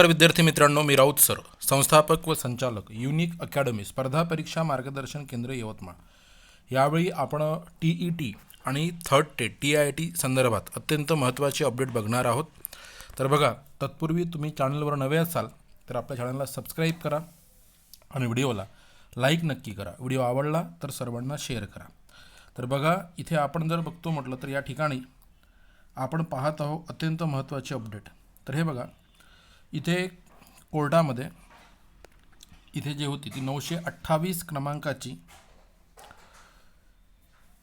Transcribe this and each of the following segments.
नमस्कार विद्यार्थी मित्रांनो मी राऊत सर संस्थापक व संचालक युनिक अकॅडमी स्पर्धा परीक्षा मार्गदर्शन केंद्र यवतमाळ. यावेळी आपण टी ई टी आणि third TET T I T संदर्भात अत्यंत महत्त्वाची अपडेट बघणार आहोत. तर बघा तत्पूर्वी तुम्ही चॅनलवर नवे असाल तर आपल्या चॅनलला सबस्क्राईब करा आणि व्हिडिओला लाईक नक्की करा. व्हिडिओ आवडला तर सर्वांना शेअर करा. तर बघा इथे आपण जर बघतो म्हटलं तर या ठिकाणी आपण पाहत आहोत अत्यंत महत्त्वाची अपडेट. तर हे बघा इथे कोर्टामध्ये इथे जे होती ती नऊशे अठ्ठावीस क्रमांकाची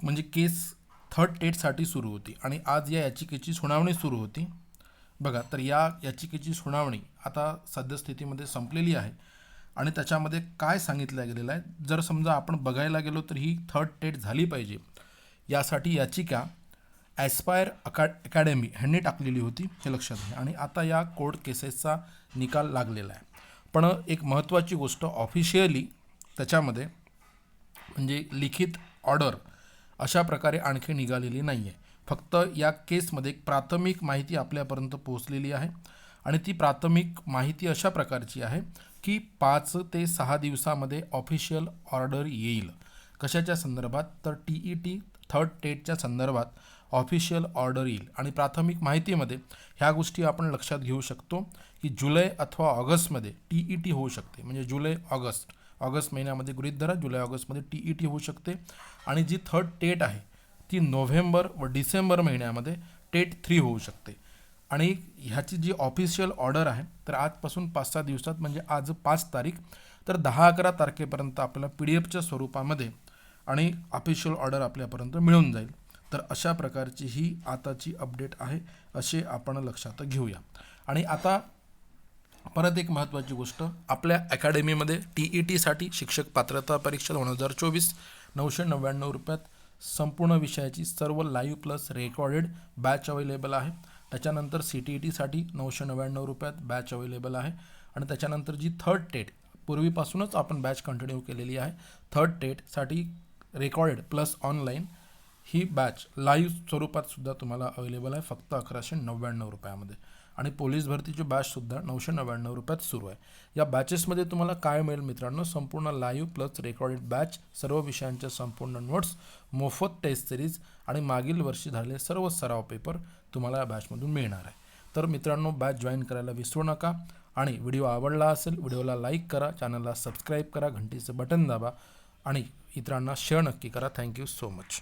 म्हणजे केस थर्ड टेटसाठी सुरू होती. आणि आज या याचिकेची सुनावणी सुरू होती. बघा तर या याचिकेची सुनावणी आता सद्यस्थितीमध्ये संपलेली आहे. आणि त्याच्यामध्ये काय सांगितलं गेलेलं आहे? जर समजा आपण बघायला गेलो तर ही थर्ड टेट झाली पाहिजे. यासाठी याचिका ॲस्पायर अका अकॅडमी ह्यांनी टाकलेली होती हे लक्षात घ्या. आणि आता या कोर्ट केसेसचा निकाल लागलेला आहे. पण एक महत्त्वाची गोष्ट ऑफिशियली त्याच्यामध्ये म्हणजे लिखित ऑर्डर अशा प्रकारे आणखी निघालेली नाही आहे फक्त या केसमध्ये एक प्राथमिक माहिती आपल्यापर्यंत पोहोचलेली आहे. आणि ती प्राथमिक माहिती अशा प्रकारची आहे की पाच ते सहा दिवसामध्ये ऑफिशियल ऑर्डर येईल. कशाच्या संदर्भात? तर टी ई टी थर्ड टेटच्या संदर्भात ऑफिशियल ऑर्डर येईल. आणि प्राथमिक माहितीमध्ये ह्या गोष्टी आपण लक्षात घेऊ शकतो की जुलै अथवा ऑगस्टमध्ये टी ई टी होऊ शकते. म्हणजे जुलै ऑगस्ट. ऑगस्ट महिन्यामध्ये गृहित धरा जुलै ऑगस्टमध्ये टी ई टी होऊ शकते. आणि जी थर्ड टेट आहे ती नोव्हेंबर व डिसेंबर महिन्यामध्ये टेट थ्री होऊ शकते. आणि ह्याची जी ऑफिशियल ऑर्डर आहे तर आजपासून पाच सहा दिवसात म्हणजे आज पाच तारीख तर दहा अकरा तारखेपर्यंत आपल्याला पी डी एफच्या स्वरूपामध्ये आणि ऑफिशियल ऑर्डर आपल्यापर्यंत मिळून जाईल. तर अशा प्रकारची ही आताची अपडेट आहे असे आपण लक्षात घेऊया. आणि आता परत एक महत्त्वाची गोष्ट आपल्या अकॅडमीमध्ये टी ई टीसाठी शिक्षक पात्रता परीक्षा दोन हजार चोवीस नऊशे नव्याण्णव रुपयात संपूर्ण विषयाची सर्व live plus recorded batch available आहे. त्याच्यानंतर सी टी ई टीसाठी नऊशे नव्याण्णव रुपयात बॅच अवेलेबल आहे. आणि त्याच्यानंतर जी थर्ड टेट पूर्वीपासूनच आपण बॅच कंटिन्यू केलेली आहे थर्ड टेटसाठी रेकॉर्डेड प्लस ऑनलाईन ही बॅच लाईव्ह स्वरूपात सुद्धा तुम्हाला अवेलेबल आहे. फक्त अकराशे नव्याण्णव रुपयामध्ये. आणि पोलीस भरतीची बॅचसुद्धा नऊशे नव्याण्णव रुपयात सुरू आहे. या बॅचेसमध्ये तुम्हाला काय मिळेल मित्रांनो? संपूर्ण लाईव्ह प्लस रेकॉर्डेड बॅच सर्व विषयांच्या संपूर्ण नोट्स मोफत टेस्ट सिरीज आणि मागील वर्षी झालेले सर्व सराव पेपर तुम्हाला या बॅचमधून मिळणार आहे. तर मित्रांनो बॅच जॉईन करायला विसरू नका. आणि व्हिडिओ आवडला असेल व्हिडिओला लाईक करा चॅनलला सबस्क्राईब करा घंटीचं बटन दाबा आणि इतरांना शेअर नक्की करा. Thank you so much